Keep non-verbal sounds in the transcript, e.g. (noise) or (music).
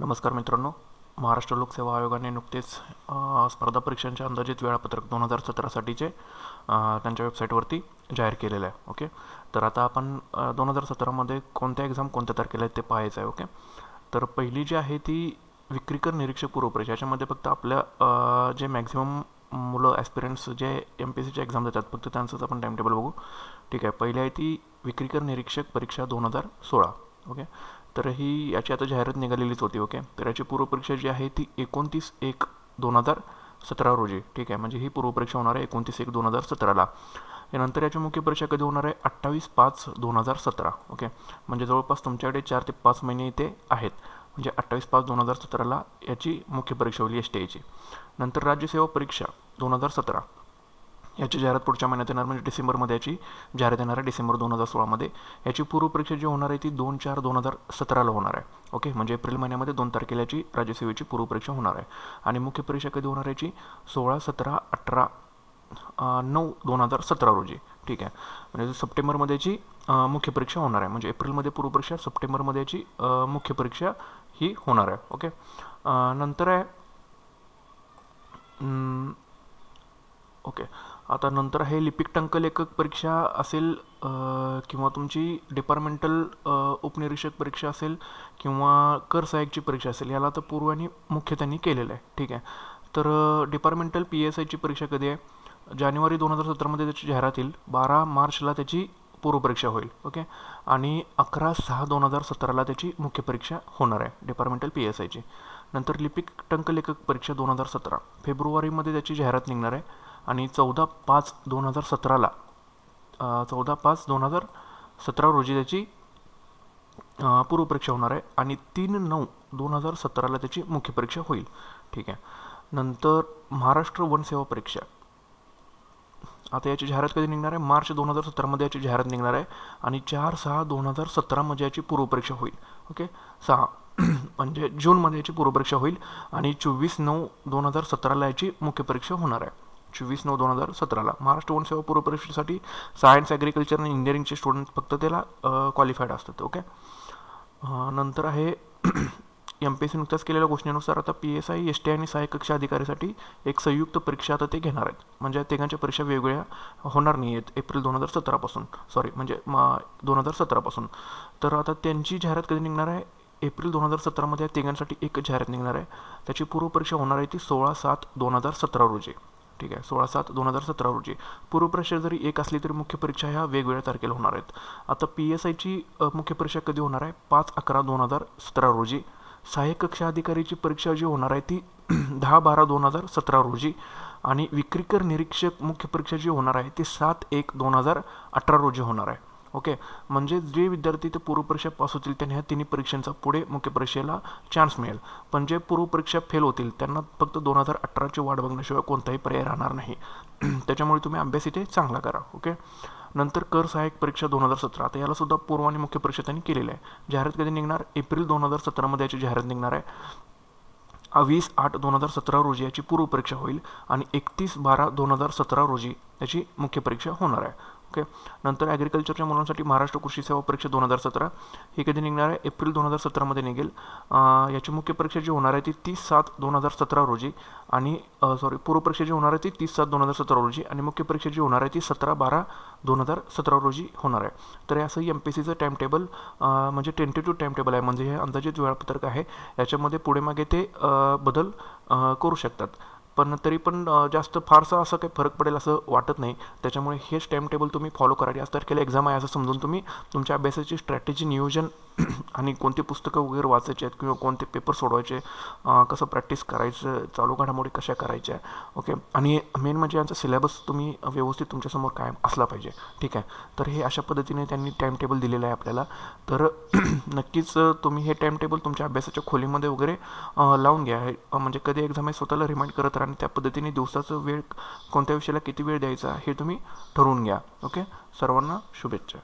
नमस्कार मित्रांनो. महाराष्ट्र लोकसेवा आयोगाने नुकतेच स्पर्धा परीक्षांचे अंदाजित वेळापत्रक दोन हजार सतरासाठीचे त्यांच्या वेबसाईटवरती जाहीर केलेलं आहे ओके? तर आता आपण दोन हजार सतरामध्ये कोणत्या एक्झाम कोणत्या तारखेला आहेत ते पाहायचं आहे ओके? तर पहिली जी आहे ती विक्रीकर निरीक्षक पूर्वपरीक्षा. याच्यामध्ये फक्त आपल्या जे मॅक्झिमम मुलं ॲस्पिरंट्स जे एम पी एस एक्झाम देतात फक्त त्यांचंच आपण टाईम टेबल बघू. ठीक आहे. पहिली आहे ती विक्रीकर निरीक्षक परीक्षा दोन हजार सोळा ओके? तर ही याची आता जाहिरात निघालेलीच होती ओके तर याची पूर्वपरीक्षा जी आहे ती एकोणतीस एक दोन हजार सतरा रोजी ठीक आहे? म्हणजे ही पूर्वपरीक्षा होणार आहे एकोणतीस एक दोन हजार सतराला. यानंतर याची मुख्य परीक्षा कधी होणार आहे? अठ्ठावीस पाच दोन हजार सतरा ओके म्हणजे जवळपास तुमच्याकडे चार ते पाच महिने इथे आहेत. म्हणजे अठ्ठावीस पाच दोन हजार सतराला याची मुख्य परीक्षा होईल एस टी आयची नंतर राज्यसेवा परीक्षा दोन हजार सतरा. याची जाहिरात पुढच्या महिन्यात येणार म्हणजे डिसेंबरमध्ये याची जाहिरात येणार आहे डिसेंबर दोन हजार सोळामध्ये. याची पूर्वपरीक्षा जी होणार आहे ती दोन चार दोन हजार सतराला होणार आहे. ओके? म्हणजे एप्रिल महिन्यामध्ये दोन तारखेला याची राज्यसेवेची पूर्वपरीक्षा होणार आहे. आणि मुख्य परीक्षा कधी होणार आहे याची? सोळा सतरा अठरा नऊ दोन हजार सतरा रोजी. ठीक आहे? म्हणजे सप्टेंबरमध्ये याची मुख्य परीक्षा होणार आहे. म्हणजे एप्रिलमध्ये पूर्वपरीक्षा सप्टेंबरमध्ये याची मुख्य परीक्षा ही होणार आहे. ओके? नंतर आहे ओके. आता नंतर आहे लिपिक टंकलेखक परीक्षा असेल किंवा तुमची डिपार्टमेंटल उपनिरीक्षक परीक्षा असेल किंवा कर सहाय्यकची परीक्षा असेल याला तर पूर्व आणि मुख्य त्यांनी केलेलं आहे. ठीक आहे. तर डिपार्टमेंटल पी एस आयची परीक्षा कधी आहे? जानेवारी दोन हजार सतरामध्ये त्याची जाहिरात येईल. बारा मार्चला त्याची पूर्वपरीक्षा होईल. ओके? आणि अकरा सहा दोन हजार सतराला त्याची मुख्य परीक्षा होणार आहे डिपार्टमेंटल पी एस आयची नंतर लिपिक टंकलेखक परीक्षा दोन हजार सतरा. फेब्रुवारीमध्ये त्याची जाहिरात निघणार आहे. आणि चौदा पाच दोन हजार सतराला चौदा पाच दोन हजार सतरा रोजी त्याची पूर्व पूर्वपरीक्षा होणार आहे आणि तीन नऊ दोन हजार सतराला त्याची मुख्य परीक्षा होईल. ठीक आहे. नंतर महाराष्ट्र वनसेवा परीक्षा. आता याची जाहिरात कधी निघणार आहे? मार्च दोन हजार सतरामध्ये याची जाहिरात निघणार आहे आणि चार सहा दोन हजार सतरामध्ये याची पूर्वपरीक्षा होईल. ओके? सहा. (clears throat) म्हणजे जूनमध्ये याची पूर्वपरीक्षा होईल आणि चोवीस नऊ दोन हजार सतराला याची मुख्य परीक्षा होणार आहे. चोवीस नऊ दोन हजार सतराला. महाराष्ट्र वनसेवा पूर्वपरीक्षेसाठी सायन्स ॲग्रिकल्चर आणि इंजिनिअरिंगचे स्टुडंट फक्त त्याला क्वालिफाईड असतात ओके नंतर आहे एम पी एस सी नुकत्याच केलेल्या घोषणेनुसार आता P S I S T आणि सहाय्यक कक्षा अधिकारीसाठी एक संयुक्त परीक्षा आता ते घेणार आहेत. म्हणजे तिघांच्या परीक्षा वेगवेगळ्या होणार नाही आहेत एप्रिल दोन हजार सतरापासून. सॉरी म्हणजे दोन हजार सतरापासून. तर आता त्यांची जाहिरात कधी निघणार आहे? एप्रिल दोन हजार सतरामध्ये या तिघांसाठी एक जाहिरात निघणार आहे. त्याची पूर्वपरीक्षा होणार आहे ती सोळा सात दोन हजार सतरा रोजी. ठीक आहे. सोळा सात दोन हजार सतरा रोजी. पूर्वपरीक्षा जरी एक असली तरी मुख्य परीक्षा ह्या वेगवेगळ्या तारखेला होणार आहेत. आता पी एस आयची मुख्य परीक्षा कधी होणार आहे? पाच अकरा दोन हजार सतरा रोजी. सहाय्यक कक्षा अधिकारीची परीक्षा जी होणार आहे ती (clears throat) दहा बारा दोन हजार सतरा रोजी. आणि विक्रीकर निरीक्षक मुख्य परीक्षा जी होणार आहे ती सात एक दोन हजार अठरा रोजी होणार आहे. ओके? म्हणजे जे विद्यार्थी ते पूर्वपरीक्षा पास होतील त्यांनी ह्या तिन्ही परीक्षांचा पुढे मुख्य परीक्षेला चान्स मिळेल. पण जे पूर्वपरीक्षा फेल होतील त्यांना फक्त दोन हजार अठराची वाट बघण्याशिवाय कोणताही पर्याय राहणार नाही. (clears throat) त्याच्यामुळे तुम्ही अभ्यास इथे चांगला करा ओके? नंतर कर सहाय्यक परीक्षा दोन हजार सतरा. आता याला सुद्धा पूर्व आणि मुख्य परीक्षा त्यांनी केलेली आहे. जाहिरात कधी निघणार? एप्रिल दोन हजार सतरामध्ये याची जाहिरात निघणार आहे. वीस आठ दोन हजार सतरा रोजी याची पूर्वपरीक्षा होईल आणि एकतीस बारा दोन हजार सतरा रोजी याची मुख्य परीक्षा होणार आहे. ओके. नंतर ॲग्रिकल्चरच्या मुलांसाठी महाराष्ट्र कृषी सेवा परीक्षा दोन हजार सतरा. ही कधी निघणार आहे? एप्रिल दोन हजार सतरामध्ये निघेल. याची मुख्य परीक्षा जी होणार आहे ती तीस सात दोन हजार सतरा रोजी आणि सॉरी पूर्वपरीक्षा जी होणार आहे ती तीस सात दोन हजार सतरा रोजी आणि मुख्य परीक्षा जी होणार आहे ती सतरा बारा दोन हजार सतरा रोजी होणार आहे. तर असंही असं एम पी सीचं टाईम टेबल म्हणजे टेंटेटिव्ह टाईम टेबल आहे. म्हणजे हे अंदाजित वेळापत्रक आहे. याच्यामध्ये पुढे मागे ते बदल करू शकतात. पण तरी पण जास्त फारसा असं काही फरक पडेल असं वाटत नाही. त्याच्यामुळे हेच टाईम टेबल तुम्ही फॉलो करा. याच तारखेला एक्झाम आहे असं समजून तुम्ही तुमच्या अभ्यासाची स्ट्रॅटेजी नियोजन (clears throat) आणि कोणते पुस्तकं वगैरे वाचायचे आहेत किंवा कोणते पेपर सोडवायचे कसं प्रॅक्टिस करायचं चालू घडामोडी कशा करायच्या ओके आणि मेन म्हणजे यांचा सिलेबस तुम्ही व्यवस्थित तुमच्यासमोर कायम असला पाहिजे ठीक आहे? तर हे अशा पद्धतीने त्यांनी टाईम टेबल दिलेलं आहे आपल्याला. तर (clears throat) नक्कीच तुम्ही हे टाईम टेबल तुमच्या अभ्यासाच्या खोलीमध्ये वगैरे लावून घ्या. हे म्हणजे कधी एक्झाम आहे स्वतःला रिमाइंड करत राहा आणि त्या पद्धतीने दिवसाचं वेळ कोणत्या विषयाला किती वेळ द्यायचा हे तुम्ही ठरवून घ्या ओके सर्वांना शुभेच्छा.